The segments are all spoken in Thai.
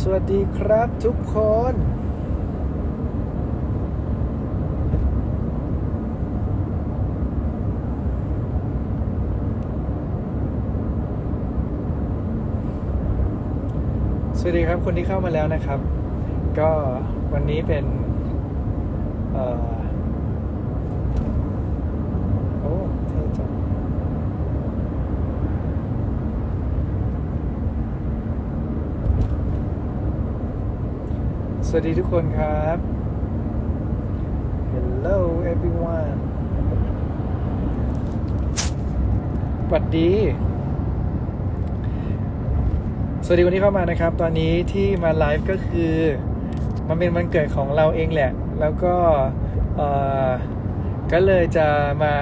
สวัสดีครับทุกคน สวัสดีครับคนที่เข้ามาแล้วนะครับ ก็วันนี้เป็น เอ่อ โอ้เท่จัง สวัสดีทุกคนครับ Hello everyone สวัสดี สวัสดีคนที่เข้ามานะครับ ตอนนี้ที่มาไลฟ์ก็คือ มันเป็นวันเกิดของเราเองแหละ แล้วก็ก็เลยจะมา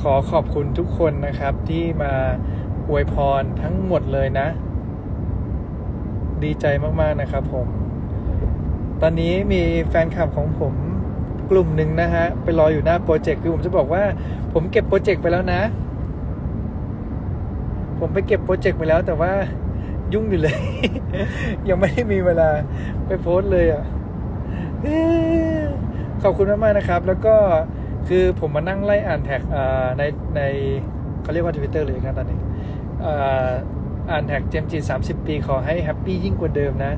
ขอขอบคุณทุกคนนะครับ ที่มาอวยพรทั้งหมดเลยนะ ดีใจมากๆนะครับผม ตอนนี้มีแฟนคลับของผมกลุ่มหนึ่งนะฮะ ไปรออยู่หน้าโปรเจกต์คือผมจะบอกว่า ผมเก็บโปรเจกต์ไปแล้วนะ ผมไปเก็บโปรเจกต์ไปแล้ว แต่ว่ายุ่งอยู่เลย ยังไม่ได้มีเวลาไปโพสเลยอะขอบคุณมากๆนะครับ แล้วก็คือผมมานั่งไล่อ่านแท็กอ่าในในเขาเรียกว่าทวิตเตอร์เลยครับตอนนี้อ่านแท็กเจมจีสามสิบปีขอให้แฮปปี้ยิ่งกว่าเดิมนะ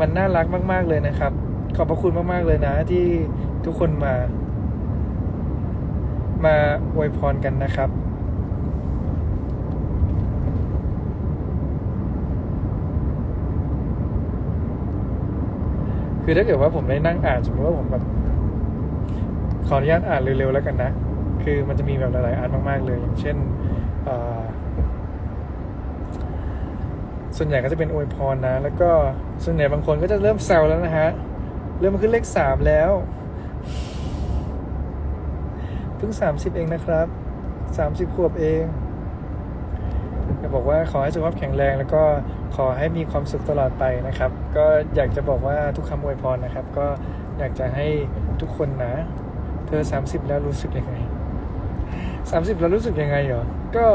มันน่ารักมาก ๆ เลยนะครับ ขอบพระคุณมาก ๆ เลยนะ ที่ทุกคนมา มาอวยพรกันนะครับ คือถ้าเกิดว่าผมได้นั่งอ่านสมมติว่าผมแบบขออนุญาตอ่านเร็วๆแล้วกันนะ คือมันจะมีแบบหลายๆอันมาก ๆ เลย อย่างเช่นอ ส่วนใหญ่ก็จะเป็นอวยพรนะ แล้วก็ส่วนใหญ่บางคนก็จะเริ่มแซวแล้วนะฮะ เริ่มขึ้นเลขสามแล้วเพิ่งสามสิบเองนะครับสามสิบขวบเองจะบอกว่าขอให้สุขภาพแข็งแรงแล้วก็ขอให้มีความสุขตลอดไปนะครับ ก็อยากจะบอกว่าทุกคำอวยพรนะครับ ก็อยากจะให้ทุกคนนะ เธอสามสิบแล้วรู้สึกยังไงสามสิบแล้วรู้สึกยังไงเหรอ ก็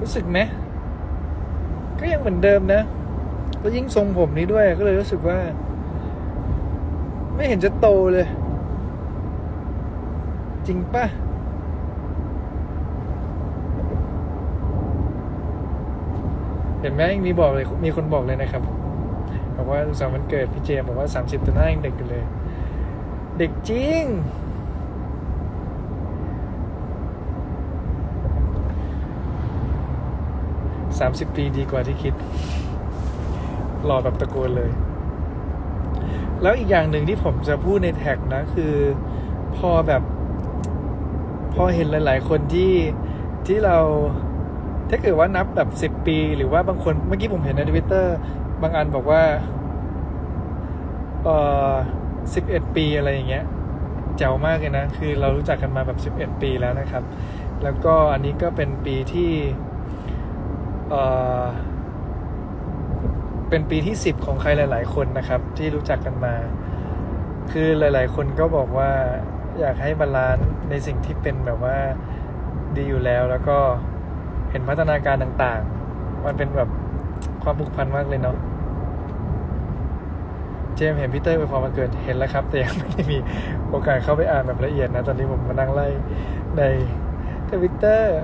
รู้สึกไหม ก็ยังเหมือนเดิมนะแล้วยิ่งทรงผมนี้ด้วยก็เลยรู้สึกว่า ไม่เห็นจะโตเลย จริงปะเห็นไหมมีบอกเลยมีคนบอกเลยนะครับบอกว่าสุขสันต์วันเกิดพี่เจมบอกว่าสามสิบแต่หน้ายังเด็กอยู่เลย เด็กจริง สามสิบปีดีกว่าที่คิดหล่อแบบตะโกนเลย แล้วอีกอย่างหนึ่งที่ผมจะพูดในแท็กนะ คือพอแบบ พอเห็นหลาย ๆ คนที่ที่เรา ถ้าเกิดว่านับแบบสิบ10 ปี หรือว่าบางคนเมื่อกี้ผมเห็นในทวิตเตอร์บางอันบอกว่าเออสิบเอ็ดปีอะไรอย่างเงี้ยแจ๋วมากเลยนะ คือเรารู้จักกันมาแบบสิบเอ็ดปีแล้วนะครับ แล้วก็อันนี้ก็เป็นปีที่ เป็นปีที่สิบของใครหลาย ๆ คนนะครับ ที่รู้จักกันมา คือหลาย ๆ คนก็บอกว่าอยากให้บาลานซ์ในสิ่งที่เป็นแบบว่าดีอยู่แล้วแล้วก็เห็นพัฒนาการต่างๆ มันเป็นแบบความผูกพันมากเลยเนาะเจมส์เห็นพีเตอร์ไปพอมันเกิดเห็นแล้วครับ แต่ยังไม่ได้มีโอกาสเข้าไปอ่านแบบละเอียดนะ ตอนนี้ผมมานั่งไล่ในทวิตเตอร์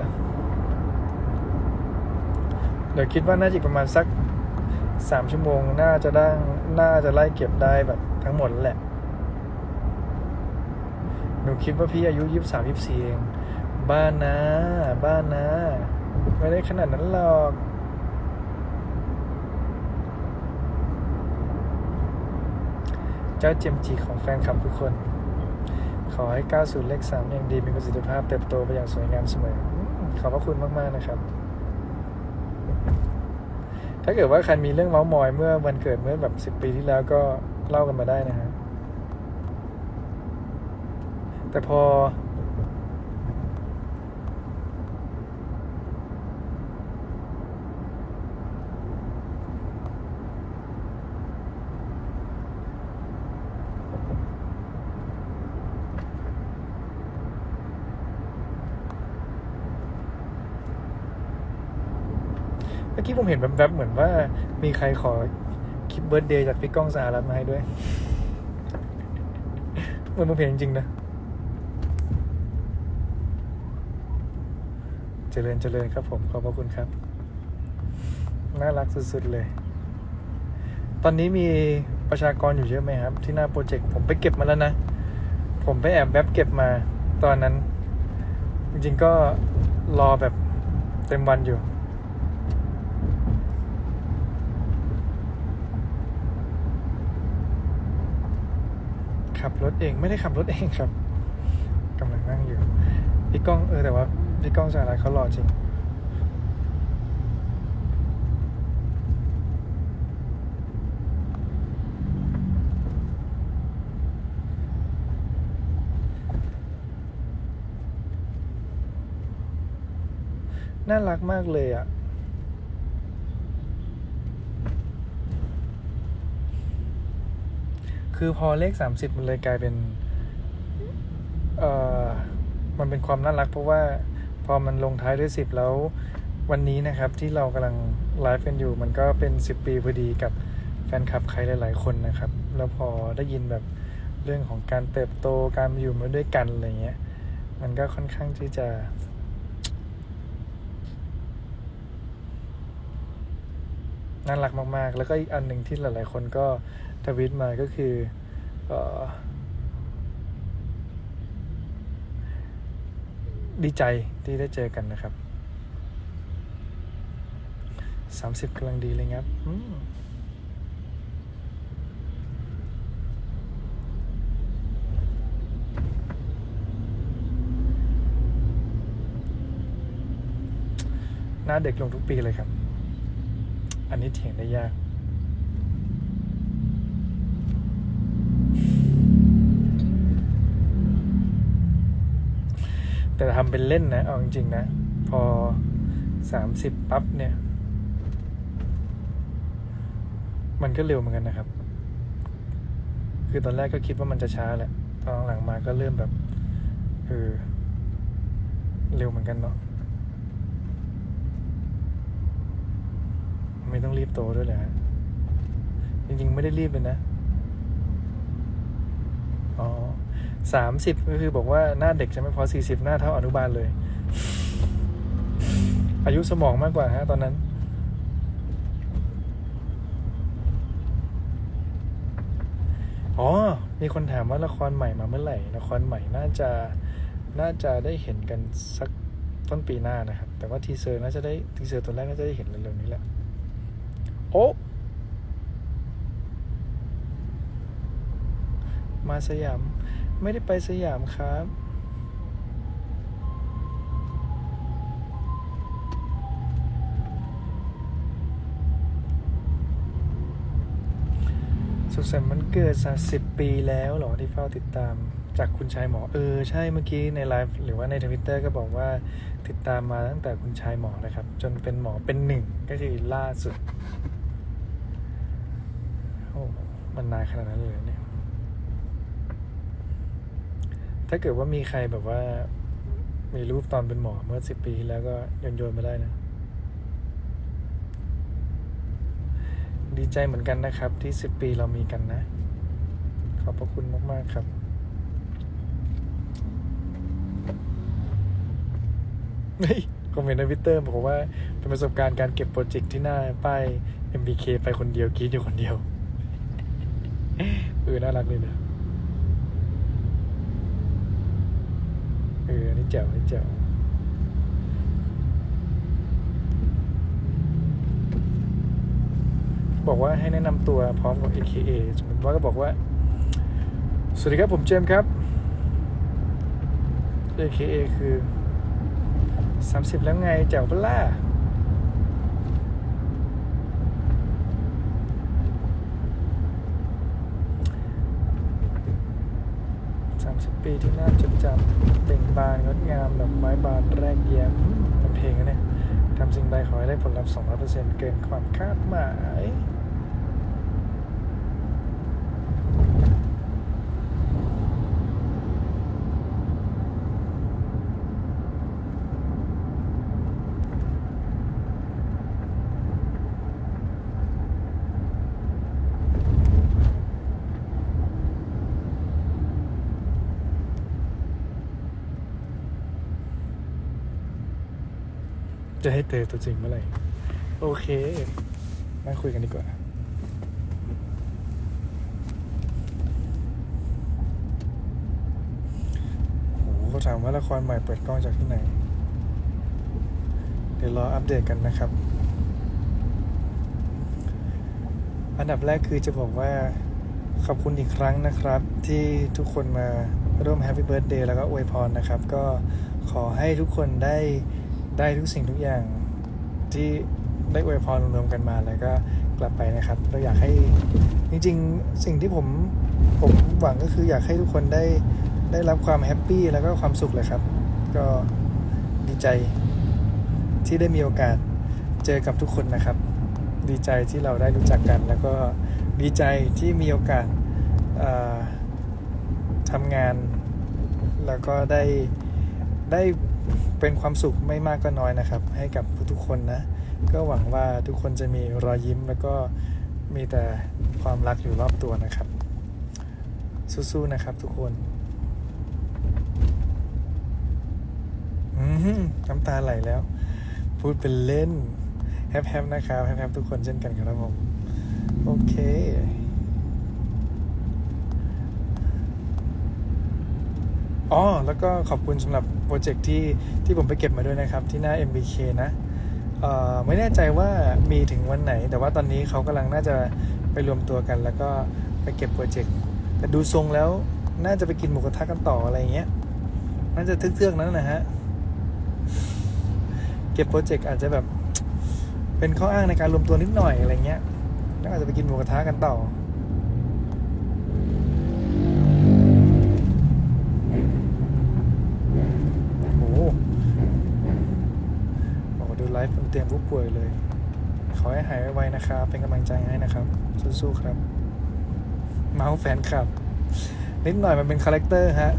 เดี๋ยวคิดว่าน่าจะอีประมาณสักสามชั่วโมง น่าจะได้น่าจะไล่เก็บได้แบบทั้งหมดแหละ หนูคิดว่าพี่อายุยี่สิบสามยี่สิบสี่เอง บ้านนะ บ้านนะ ไม่ได้ขนาดนั้นหรอกเจ้าเจมจีของแฟนคลับทุกคน ขอให้ก้าวสู่เลขสามอย่างดีมีประสิทธิภาพเติบโตไปอย่างสวยงามเสมอ ขอบพระคุณมาก ๆ นะครับ ถ้าเกิดว่าใครมีเรื่องเมาส์มอยเมื่อวันเกิดเมื่อแบบสิบปีที่แล้วก็เล่ากันมาได้นะฮะแต่พอ มื่อกี้ผมเห็นแวบๆเหมือนว่า มีใครขอคลิปเบิร์ดเดย์จากพี่ก้องสหรัฐมาให้ด้วยเหมือนผมเห็นจริงๆนะเจริญเจริญครับผมขอบพระคุณครับ น่ารักสุดๆเลย ตอนนี้มีประชากรอยู่เยอะไหมครับ ที่หน้าโปรเจกต์ผมไปเก็บมาแล้วนะ ผมไปแอบแวบเก็บมาตอนนั้น จริงๆก็รอแบบเต็มวันอยู่ ขับรถเองไม่ได้ขับรถเองครับกำลังนั่งอยู่พี่ก้องเออแต่ว่าพี่ก้องสารัตเขาหล่อจริงน่ารักมากเลยอะ คือพอเลขสามสิบมันเลยกลายเป็นเอ่อมันเป็นความน่ารักเพราะว่าพอมันลงท้ายด้วยสิบแล้ววันนี้นะครับที่เรากำลังไลฟ์กันอยู่ มันก็เป็นสิบปีพอดีกับแฟนคลับใครหลาย ๆ คนนะครับ แล้วพอได้ยินแบบเรื่องของการเติบโตการอยู่มาด้วยกันอะไรเงี้ย มันก็ค่อนข้างที่จะ น่ารักมากๆ แล้วก็อีกอันหนึ่งที่หลายๆคนก็ทวิตมาก็คือเออดีใจที่ได้เจอกันนะครับสามสิบกำลังดีเลยครับหน้าเด็กลงทุกปีเลยครับ อันนี้เถียงได้ยาก แต่ทำเป็นเล่นนะ เอาจริงๆนะ พอสามสิบปั๊บเนี่ย มันก็เร็วเหมือนกันนะครับ คือตอนแรกก็คิดว่ามันจะช้าแหละ ตอนหลังมาก็เริ่มแบบ เออ เร็วเหมือนกันเนาะ ไม่ต้องรีบโตด้วยแหละจริงๆ ไม่ได้รีบเลยนะ อ๋อสามสิบก็คือบอกว่าหน้าเด็กใช่ไหมพอสี่สิบหน้าเท่าอนุบาลเลย อายุสมองมากกว่าฮะตอนนั้นอ๋อ มีคนถามว่าละครใหม่มาเมื่อไหร่ ละครใหม่น่าจะ น่าจะได้เห็นกันสักต้นปีหน้านะครับ แต่ว่าทีเซอร์น่าจะได้ ทีเซอร์ตัวแรกน่าจะได้เห็นเร็วๆนี้แหละ โอ้มาสยาม ไม่ได้ไปสยามครับ สุขสันต์วันเกิดสาสิบปีแล้วหรอที่เฝ้าติดตาม จากคุณชายหมอเออ ใช่เมื่อกี้ในไลฟ์หรือว่าในทวิตเตอร์ก็บอกว่าติดตามมาตั้งแต่คุณชายหมอนะครับ จนเป็นหมอเป็นหนึ่งก็คือล่าสุด อ้มันนานขนาดนั้นเลยเนี่ย ถ้าเกิดว่ามีใครแบบว่า มีรูปตอนเป็นหมอเมื่อสิบปีที่แล้วก็โยนโยนมาได้นะ ดีใจเหมือนกันนะครับ ที่สิบปีเรามีกันนะ ขอบพระคุณมาก ๆ ครับเฮ้ยคอมเมนต์ในวิตเตอร์บอกว่าเป็นประสบการณ์การเก็บโปรเจกต์ที่หน้าป้าย MBK ไปคนเดียวกรีดอยู่คนเดียว เออน่ารักเลยนะเอออันนี่แจ๋วอันนี่แจ๋วบอกว่าให้แนะนำตัวพร้อมกับ AKA สมมติว่าก็บอกว่า สวัสดีครับผมเจมส์ครับ AKA คือ 30 แล้วไงแจ๋วเปล่าสามสิบ ปีที่น่าจดจำเต่งบานงดงามดอกไม้บานแรกแย้มอืมเป็นเพลงนะเนี่ยทำสิ่งใดขอให้ได้ผลลัพธ์200%เกินความคาดหมาย จะให้เจอตัวจริงเมื่อไหร่ โอเค มาคุยกันดีกว่าโอ้โหเขาถามว่าละครใหม่เปิดกล้องจากที่ไหน เดี๋ยวรออัปเดตกันนะครับ อันดับแรกคือจะบอกว่าขอบคุณอีกครั้งนะครับ ที่ทุกคนมาร่วมแฮปปี้เบิร์ดเดย์แล้วก็อวยพรนะครับ ก็ขอให้ทุกคนได้ ได้ทุกสิ่งทุกอย่างที่ได้อวยพรรวมๆกันมาแล้วก็กลับไปนะครับ เราอยากให้จริงๆ สิ่งที่ผมผมหวังก็คืออยากให้ทุกคนได้ได้รับความแฮปปี้แล้วก็ความสุขเลยครับ ก็ดีใจที่ได้มีโอกาสเจอกับทุกคนนะครับ ดีใจที่เราได้รู้จักกัน แล้วก็ดีใจที่มีโอกาสทำงาน แล้วก็ได้ได้ เป็นความสุขไม่มากก็น้อยนะครับ ให้กับทุกๆคนนะ ก็หวังว่าทุกคนจะมีรอยยิ้มแล้วก็มีแต่ความรักอยู่รอบตัวนะครับ สู้ๆนะครับทุกคนอืมน้ำตาไหลแล้ว พูดเป็นเล่นแฮปแฮปนะครับแฮปแฮปทุกคนเช่นกันครับผม โอเค อ๋อ แล้วก็ขอบคุณสำหรับโปรเจกต์ที่ที่ผมไปเก็บมาด้วยนะครับ ที่หน้า MBK นะไม่แน่ใจว่ามีถึงวันไหน แต่ว่าตอนนี้เขากำลังน่าจะไปรวมตัวกัน แล้วก็ไปเก็บโปรเจกต์แต่ดูทรงแล้วน่าจะไปกินหมูกระทะกันต่ออะไรเงี้ยน่าจะทึกเทือกๆนั้นนะฮะเก็บโปรเจกต์อาจจะแบบเป็นข้ออ้างในการรวมตัวนิดหน่อยอะไรเงี้ยแล้วอาจจะไปกินหมูกระทะกันต่อ โอ้โหโอ้โหดูไลฟ์ บนเตียงผู้ป่วยเลย ขอให้หายไวๆนะครับ เป็นกำลังใจให้นะครับ สู้ๆครับ เมาส์แฟนคลับ นิดหน่อยมันเป็นคาแรคเตอร์ฮะ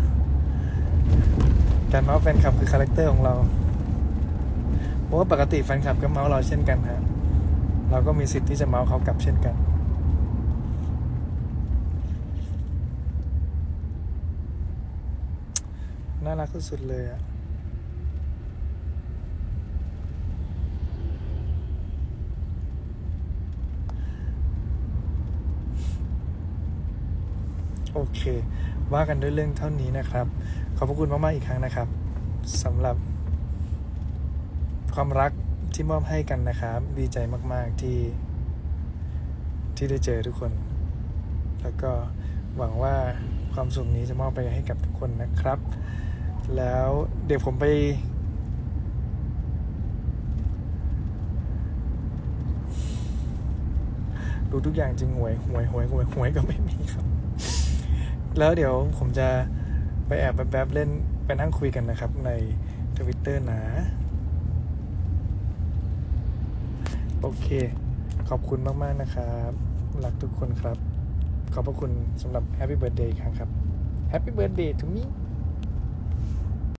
การเมาส์แฟนคลับคือคาแรคเตอร์ของเราเพราะว่าปกติแฟนคลับก็เมาส์เราเช่นกันฮะ เราก็มีสิทธิ์ที่จะเมาส์เขากลับเช่นกันน่ารักสุดๆเลยอะ โอเค ว่ากันด้วยเรื่องเท่านี้นะครับ ขอบพระคุณมากๆอีกครั้งนะครับสำหรับ ความรักที่มอบให้กันนะครับ ดีใจมาก ๆ ที่ที่ได้เจอทุกคน แล้วก็หวังว่าความสุขนี้จะมอบไปให้กับทุกคนนะครับ แล้วเดี๋ยวผมไป ดูทุกอย่างจริงหวยหวยหวยหวยหวยก็ไม่มีครับ แล้วเดี๋ยวผมจะไปแอบแป๊บๆเล่นไปนั่งคุยกันนะครับ ในทวิตเตอร์นะ โอเค ขอบคุณมาก ๆ นะครับรักทุกคนครับ ขอบพระคุณสำหรับแฮปปี้เบิร์ดเดย์ครั้งครับ Happy Birthday to me